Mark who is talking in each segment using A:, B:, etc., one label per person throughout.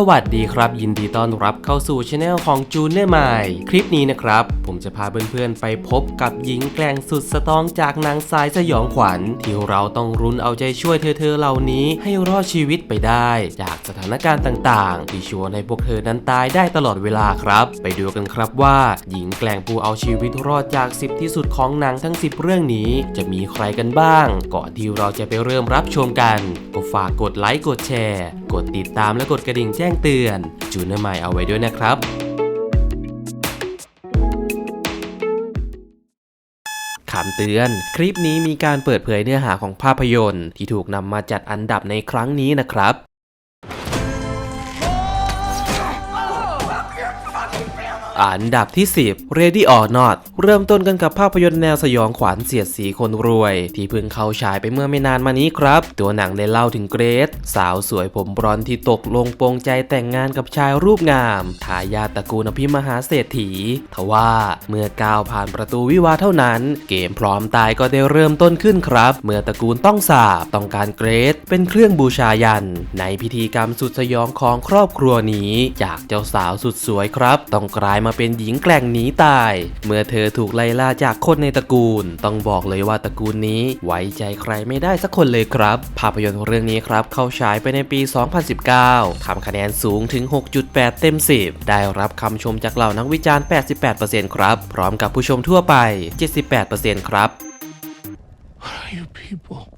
A: สวัสดีครับ ยินดีต้อนรับเข้าสู่ช anel ของจูเนอร์ใหม่ คลิปนี้นะครับ ผมจะพาเพื่อนๆ ไปพบกับหญิงแกร่งสุดสตองจากนางสายสยองขวัญ ที่เราต้องรุนเอาใจช่วยเธอๆเหล่านี้ให้รอดชีวิตไปได้ จากสถานการณ์ต่างๆ ที่ชวนให้พวกเธอนั้นตายได้ตลอดเวลาครับ ไปดูกันครับว่า หญิงแกร่งผู้เอาชีวิตรอดจาก 10 ที่สุดของหนังทั้ง 10 เรื่องนี้ จะมีใครกันบ้าง ก่อนที่เราจะไปเริ่มรับชมกันก็ฝากกดไลค์กดแชร์กดติดตามและกดกระดิ่งแจ้งเตือนจูเนอร์ใหม่เอาไว้ด้วยนะครับคำเตือน คลิปนี้มีการเปิดเผยเนื้อหาของภาพยนตร์ ที่ถูกนำมาจัดอันดับในครั้งนี้นะครับ อันดับที่ 10 Ready or Not เริ่มต้นกันกับภาพยนตร์แนวสยองขวัญเสียดสีคนรวย ที่เพิ่งเข้าฉายไปเมื่อไม่นานมานี้ครับ ตัวหนังได้เล่าถึงเกรซสาวสวยผมบรอนที่ตกลงปรงใจแต่งงานกับชายรูปงามทายาทตระกูลอภิมหาเศรษฐีทว่าเมื่อก้าวผ่านประตูวิวาเท่านั้น เกมพร้อมตายก็ได้เริ่มต้นขึ้นครับ เมื่อตระกูลต้องสาบต้องการเกรซเป็นเครื่องบูชายัน ในพิธีกรรมสุดสยองของครอบครัวนี้ จากเจ้าสาวสุดสวยครับ ต้องกลายมาเป็นหญิงแกร่งหนีตาย เมื่อเธอถูกไล่ล่าจากคนในตระกูล ต้องบอกเลยว่าตระกูลนี้ไว้ใจใครไม่ได้สักคนเลยครับ ภาพยนตร์เรื่องนี้ครับเข้าฉายไปในปี 2019 ทำคะแนนสูงถึง 6.8 เต็ม 10 ได้รับคำชมจากเหล่านักวิจารณ์ 88%ครับ พร้อมกับผู้ชมทั่วไป 78%ครับ
B: are you people?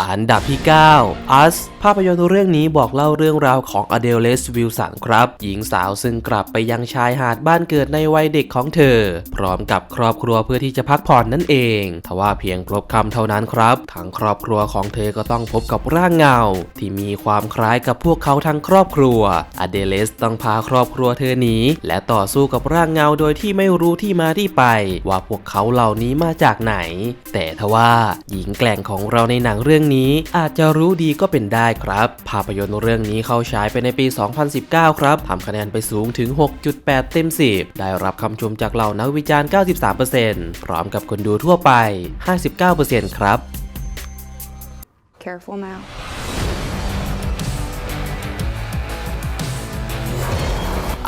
A: อันดับที่ 9 Us ภาพยนตร์เรื่องนี้บอกเล่าเรื่องราวของอเดลเลสวิลสันครับ หญิงสาวซึ่งกลับไปยังชายหาดบ้านเกิดในวัยเด็กของเธอ พร้อมกับครอบครัวเพื่อที่จะพักผ่อนนั่นเอง ทว่าเพียงพลบคำเท่านั้นครับทางครอบครัวของเธอก็ต้องพบกับร่างเงา ที่มีความคล้ายกับพวกเขาทั้งครอบครัว อเดเลสต้องพาครอบครัวเธอหนีและต่อสู้กับร่างเงาโดยที่ไม่รู้ที่มาที่ไป ว่าพวกเขาเหล่านี้มาจากไหน แต่ทว่าหญิงแกร่งของเราในหนังเรื่องนี้อาจจะรู้ดีก็เป็นได้ครับ ภาพยนตร์เรื่องนี้เข้าฉายไปในปี 2019 ครับทำคะแนนไปสูงถึง 6.8 เต็ม 10 ได้รับคำชมจากเหล่านักวิจารณ์ 93%พร้อมกับคนดูทั่วไป 59%ครับ
C: Careful now.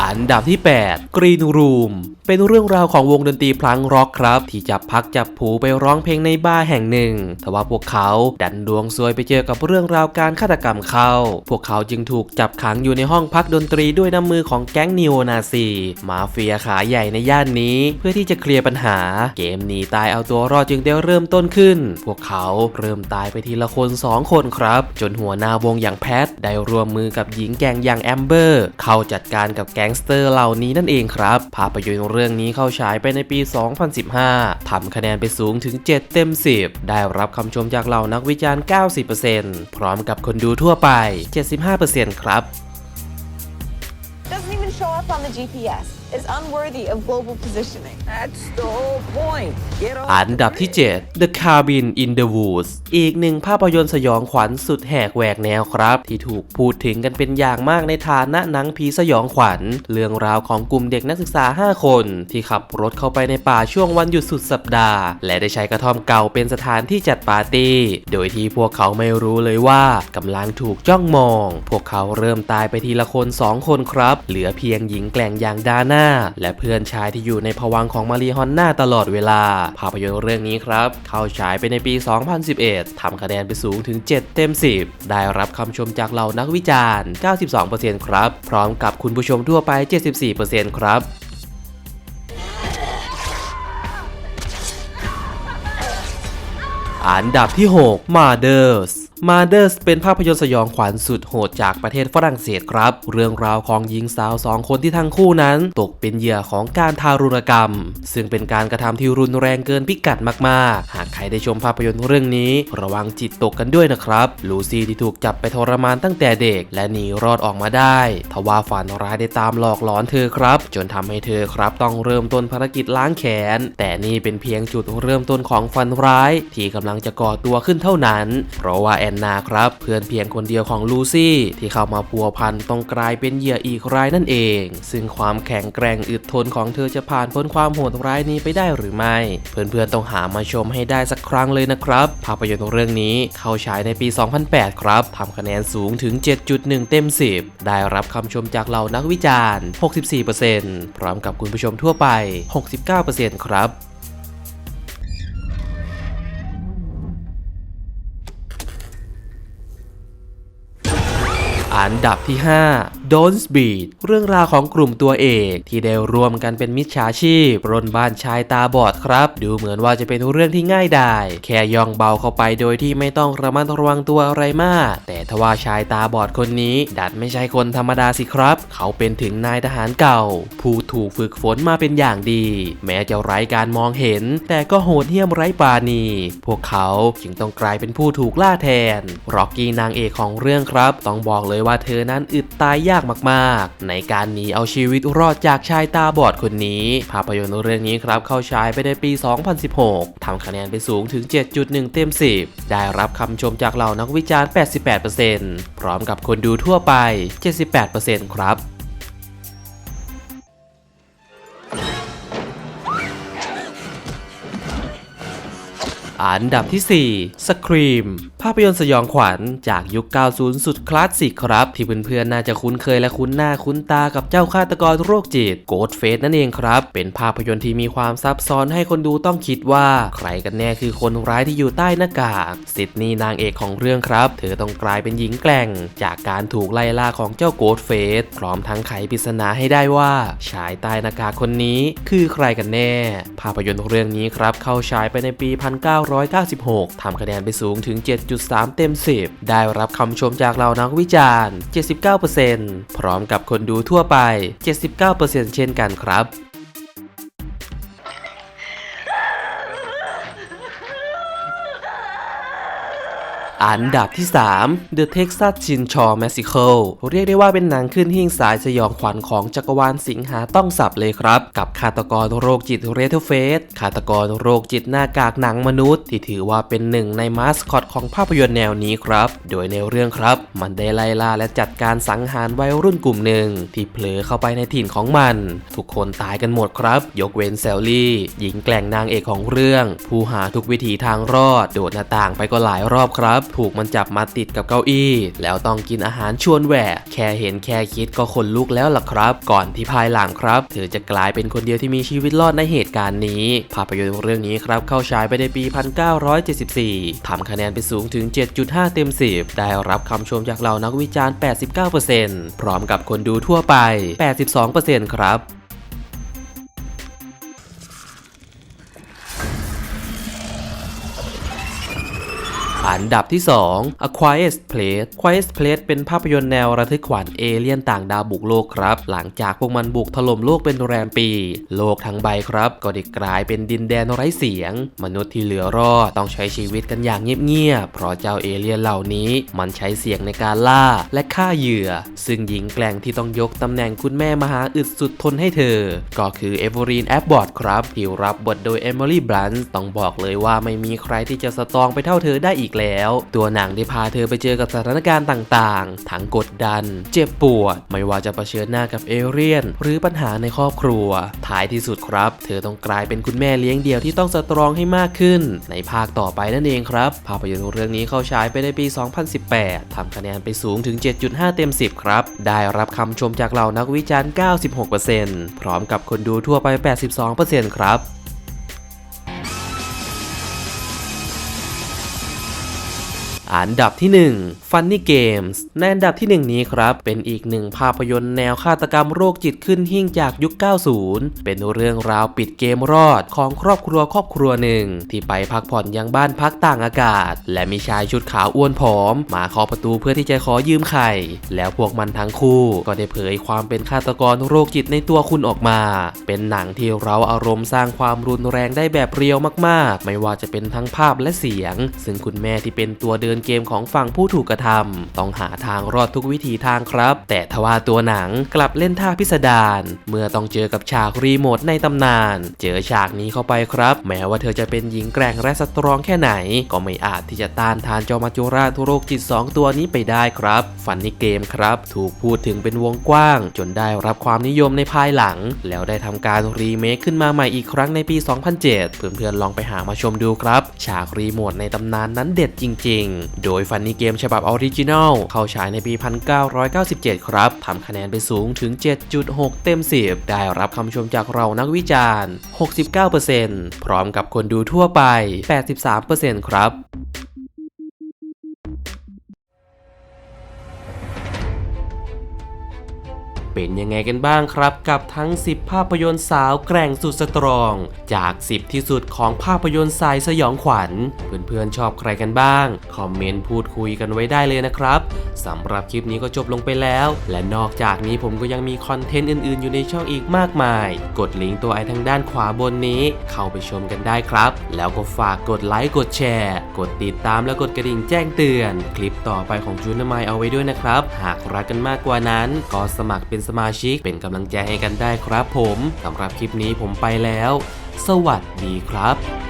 A: อันดับที่8 Green Room เป็นเรื่องราวของวงดนตรีพลังร็อกครับ ที่จับพักจับผูไปร้องเพลงในบาร์แห่งหนึ่งทว่าพวกเขาดันดวงซวยไปเจอกับเรื่องราวการฆาตกรรมเข้า พวกเขาจึงถูกจับขังอยู่ในห้องพักดนตรีด้วยน้ำมือของแก๊งนิโอนาซีมาเฟียขาใหญ่ในย่านนี้ เพื่อที่จะเคลียร์ปัญหา เกมหนีตายเอาตัวรอดจึงได้เริ่มต้นขึ้น พวกเขาเริ่มตายไปทีละคนสองคนครับ จนหัวหน้าวงอย่างแพทได้ร่วมมือกับหญิงแกงอย่างแอมเบอร์ เข้าจัดการกับแก๊งสเตอร์เหล่านี้นั่นเองครับภาพยนตร์รื่องนี้เข้าฉายไปในปี 2015 ทำคะแนนไปสูงถึง 7 เต็ม 10 ได้รับคำชมจากเหล่านักวิจารณ์ 90%พร้อมกับคนดูทั่วไป 75%ครับ
D: Doesn't even show up on the GPS. It's unworthy of global positioning.
E: That's the whole point. Get off
A: อันดับที่ 7 The Cabin in the Woods อีกหนึ่งภาพยนตร์สยองขวัญสุดแหกแหวกแนวครับ ที่ถูกพูดถึงกันเป็นอย่างมากในฐานะหนังผีสยองขวัญ เรื่องราวของกลุ่มเด็กนักศึกษา 5 คน ที่ขับรถเข้าไปในป่าช่วงวันหยุดสุดสัปดาห์ และได้ใช้กระท่อมเก่าเป็นสถานที่จัดปาร์ตี้ โดยที่พวกเขาไม่รู้เลยว่ากำลังถูกจ้องมอง พวกเขาเริ่มตายไปทีละคน 2 คนครับ เหลือเพียงหญิงแกร่งอย่างดาน่าและเพื่อนชายที่อยู่ในภวังของมารีฮอนน่าตลอดเวลา ภาพยนตร์เรื่องนี้ครับ เข้าฉายไปในปี 2011 ทำคะแนนไปสูงถึง 7 เต็ม 10 ได้รับคำชมจากเหล่านักวิจารณ์ 92%ครับ พร้อมกับคุณผู้ชมทั่วไป 74%ครับอันดับที่6 Mothers ป็นภาพยนตร์สยองขวัญสุดโหดจากประเทศฝรั่งเศสครับ เรื่องราวของหญิงสาวสองคนที่ทั้งคู่นั้น ตกเป็นเหยื่อของการทารุณกรรม ซึ่งเป็นการกระทำที่รุนแรงเกินพิกัดมากๆ หากใครได้ชมภาพยนตร์เรื่องนี้ ระวังจิตตกกันด้วยนะครับ ลูซี่ที่ถูกจับไปทรมานตั้งแต่เด็ก และหนีรอดออกมาได้ ทว่าฝันร้ายได้ตามหลอกหลอนเธอครับ จนทำให้เธอครับต้องเริ่มต้นภารกิจล้างแค้นแต่นี่เป็นเพียงจุดเริ่มต้นของฝันร้าย ที่กำลังจะก่อตัวขึ้นเท่านั้น เพราะว่าแออนนาครับ เพื่อนเพียงคนเดียวของลูซี่ที่เข้ามาพัวพันต้องกลายเป็นเหยื่ออีกรายนั่นเอง ซึ่งความแข็งแกร่งอึดทนของเธอจะผ่านพ้นความโหดร้ายนี้ไปได้หรือไม่ เพื่อนๆต้องหามาชมให้ได้สักครั้งเลยนะครับ ภาพยนตร์เรื่องนี้เข้าฉายในปี 2008 ครับทำคะแนนสูงถึง 7.1 เต็ม 10 ได้รับคำชมจากเหล่านักวิจารณ์ 64%พร้อมกับคุณผู้ชมทั่วไป 69%ครับ ฐานดับที่ 5 Don't Beat เรื่องราวของกลุ่มตัวเอกที่ได้รวมกันเป็นมิจฉาชีพปรนบ้านชายตาบอดครับ ดูเหมือนว่าจะเป็นเรื่องที่ง่ายดายแค่ย่องเบาเข้าไปโดยที่ไม่ต้องระมัดระวังตัวอะไรมาก แต่ทว่าชายตาบอดคนนี้ ดัดไม่ใช่คนธรรมดาสิครับ เขาเป็นถึงนายทหารเก่า ผู้ถูกฝึกฝนมาเป็นอย่างดี แม้จะไร้การมองเห็น แต่ก็โหดเหี้ยมไร้ปาณี พวกเขาจึงต้องกลายเป็นผู้ถูกล่าแทนร็อกกี้นางเอกของเรื่องครับ ต้องบอกเลยว่าเธอนั้นอึดตายยากมากๆ ในการหนีเอาชีวิตรอดจากชายตาบอดคนนี้ ภาพยนตร์เรื่องนี้ครับเข้าฉายไปในปี 2016 ทำคะแนนไปสูงถึง 7.1 เต็ม 10 ได้รับคำชมจากเหล่านักวิจารณ์ 88%พร้อมกับคนดูทั่วไป 78%ครับ อันดับที่ 4 Scream ภาพยนตร์สยองขวัญจากยุค 90 สุดคลาสสิกครับ ที่เพื่อนๆน่าจะคุ้นเคยและคุ้นหน้าคุ้นตากับเจ้าฆาตกรโรคจิตโกดเฟสนั่นเองครับ เป็นภาพยนตร์ที่มีความซับซ้อนให้คนดูต้องคิดว่า ใครกันแน่คือคนร้ายที่อยู่ใต้หน้ากากซิดนีย์นางเอกของเรื่องครับ เธอต้องกลายเป็นหญิงแกร่ง จากการถูกไล่ล่าของเจ้าโกดเฟสพร้อมทั้งไขปริศนาให้ได้ว่า ชายใต้หน้ากากคนนี้คือใครกันแน่ ภาพยนตร์เรื่องนี้ครับเข้าฉายไปในปี996 ทำคะแนนไปสูงถึง 7.3 เต็ม 10 ได้รับคำชมจากเหล่านักวิจารณ์ 79%พร้อมกับคนดูทั่วไป 79%เช่นกันครับ อันดับที่ 3 The Texas Chainsaw Massacre เรียกได้ว่าเป็นหนังขึ้นหิ้งสายสยองขวัญของจักรวาลสิงหาต้องสับเลยครับ กับฆาตกรโรคจิตเรเทเฟสฆาตกรโรคจิตหน้ากากหนังมนุษย์ ที่ถือว่าเป็นหนึ่งในมาสคอตของภาพยนตร์แนวนี้ครับ โดยในเรื่องครับ มันได้ไล่ล่าและจัดการสังหารวัยรุ่นกลุ่มหนึ่ง ที่เผลอเข้าไปในถิ่นของมัน ทุกคนตายกันหมดครับ ยกเว้นแซลลี่ หญิงแกล่งนางเอกของเรื่อง ผู้หาทุกวิถีทางรอดโดดหน้าต่างไปก็หลายรอบครับถูกมันจับมาติดกับเก้าอี้ แล้วต้องกินอาหารชวนแหวกแค่เห็นแค่คิดก็ขนลุกแล้วล่ะครับ ก่อนที่ภายหลังครับ เธอจะกลายเป็นคนเดียวที่มีชีวิตรอดในเหตุการณ์นี้ ภาพยนตร์เรื่องนี้ครับเข้าฉายไปในปี 1974 ทำคะแนนไปสูงถึง 7.5 เต็ม 10 ได้รับคำชมจากเหล่านักวิจารณ์ 89%พร้อมกับคนดูทั่วไป 82%ครับ อันดับที่ 2 A Quiet Place Quiet Place เป็นภาพยนตร์แนวระทึกขวัญเอเลี่ยนต่างดาวบุกโลกครับ หลังจากพวกมันบุกถล่มโลกเป็นแรมปี โลกทั้งใบครับ ก็ได้กลายเป็นดินแดนไร้เสียง มนุษย์ที่เหลือรอดต้องใช้ชีวิตกันอย่างเงียบๆเพราะเจ้าเอเลี่ยนเหล่านี้ มันใช้เสียงในการล่าและฆ่าเหยื่อ ซึ่งหญิงแกร่งที่ต้องยกตำแหน่งคุณแม่มหาอึดสุดทนให้เธอ ก็คือเอเวอรีนแอปบอร์ดครับที่รับบทโดยเอมิลี่บลันต์ต้องบอกเลยว่าไม่มีใครที่จะสตรองไปเท่าเธอได้อีกแล้ว ตัวหนังได้พาเธอไปเจอกับสถานการณ์ต่างๆ ทั้งกดดัน เจ็บปวด ไม่ว่าจะเผชิญหน้ากับเอเรียน หรือปัญหาในครอบครัว ท้ายที่สุดครับ เธอต้องกลายเป็นคุณแม่เลี้ยงเดี่ยวที่ต้องสตรองให้มากขึ้น ในภาคต่อไปนั่นเองครับ ภาพยนตร์เรื่องนี้เข้าฉายไปในปี 2018ทำคะแนนไปสูงถึง 7.5 เต็ม 10 ครับ ได้รับคำชมจากเหล่านักวิจารณ์ 96%พร้อมกับคนดูทั่วไป 82%ครับ อันดับที่ 1 Funny Games ในอันดับที่ 1 นี้ครับ เป็นอีกหนึ่งภาพยนตร์แนวฆาตกรรมโรคจิตขึ้นหิ่งจากยุค 90 เป็นเรื่องราวปิดเกมรอดของครอบครัวครอบครัวหนึ่ง ที่ไปพักผ่อนยังบ้านพักต่างอากาศ และมีชายชุดขาวอ้วนผอม มาเคาะประตูเพื่อที่จะขอยืมไข่ แล้วพวกมันทั้งคู่ก็ได้เผยความเป็นฆาตกรโรคจิตในตัวคุณออกมา เป็นหนังที่เราอารมณ์สร้างความรุนแรงได้แบบเรียวมาก ๆ ไม่ว่าจะเป็นทั้งภาพและเสียง ซึ่งคุณแม่ที่เป็นตัวเดินญเกมของฝั่งผู้ถูกกระทำต้องหาทางรอดทุกวิถีทางครับ แต่ทว่าตัวหนังกลับเล่นท่าพิสดารเมื่อต้องเจอกับฉากรีโมทในตำนาน เจอฉากนี้เข้าไปครับ แม้ว่าเธอจะเป็นหญิงแกร่งและสตรองแค่ไหน ก็ไม่อาจที่จะต้านทานจอมาจูราทุโรคจิต 2 ตัวนี้ไปได้ครับ ฟันนี่เกมครับ ถูกพูดถึงเป็นวงกว้าง จนได้รับความนิยมในภายหลัง แล้วได้ทำการรีเมคขึ้นมาใหม่อีกครั้งในปี 2007 เพื่อนๆลองไปหามาชมดูครับ ฉากรีโมทในตำนานนั้นเด็ดจริง ๆโดยฟันนี่เกมฉบับออริจินัลเข้าฉายในปี 1997 ครับทำคะแนนไปสูงถึง 7.6 เต็ม 10 ได้รับคำชมจากเรานักวิจารณ์ 69%พร้อมกับคนดูทั่วไป 83%ครับ เป็นยังไงกันบ้างครับ กับทั้ง 10 ภาพยนตร์สาวแกร่งสุดสตรอง จาก 10 ที่สุดของภาพยนตร์สายสยองขวัญ เพื่อนๆชอบใครกันบ้าง คอมเมนต์พูดคุยกันไว้ได้เลยนะครับสำหรับคลิปนี้ก็จบลงไปแล้ว และนอกจากนี้ผมก็ยังมีคอนเทนต์อื่นๆ อยู่ในช่องอีกมากมาย กดลิงก์ตัวไอทางด้านขวาบนนี้ เข้าไปชมกันได้ครับ แล้วก็ฝากกดไลค์กดแชร์ กดติดตามและกดกระดิ่งแจ้งเตือน คลิปต่อไปของจูนามายเอาไว้ด้วยนะครับ หากรักกันมากกว่านั้นก็สมัครเป็นสมาชิกเป็นกำลังใจให้กันได้ครับผมสำหรับคลิปนี้ผมไปแล้ว สวัสดีครับ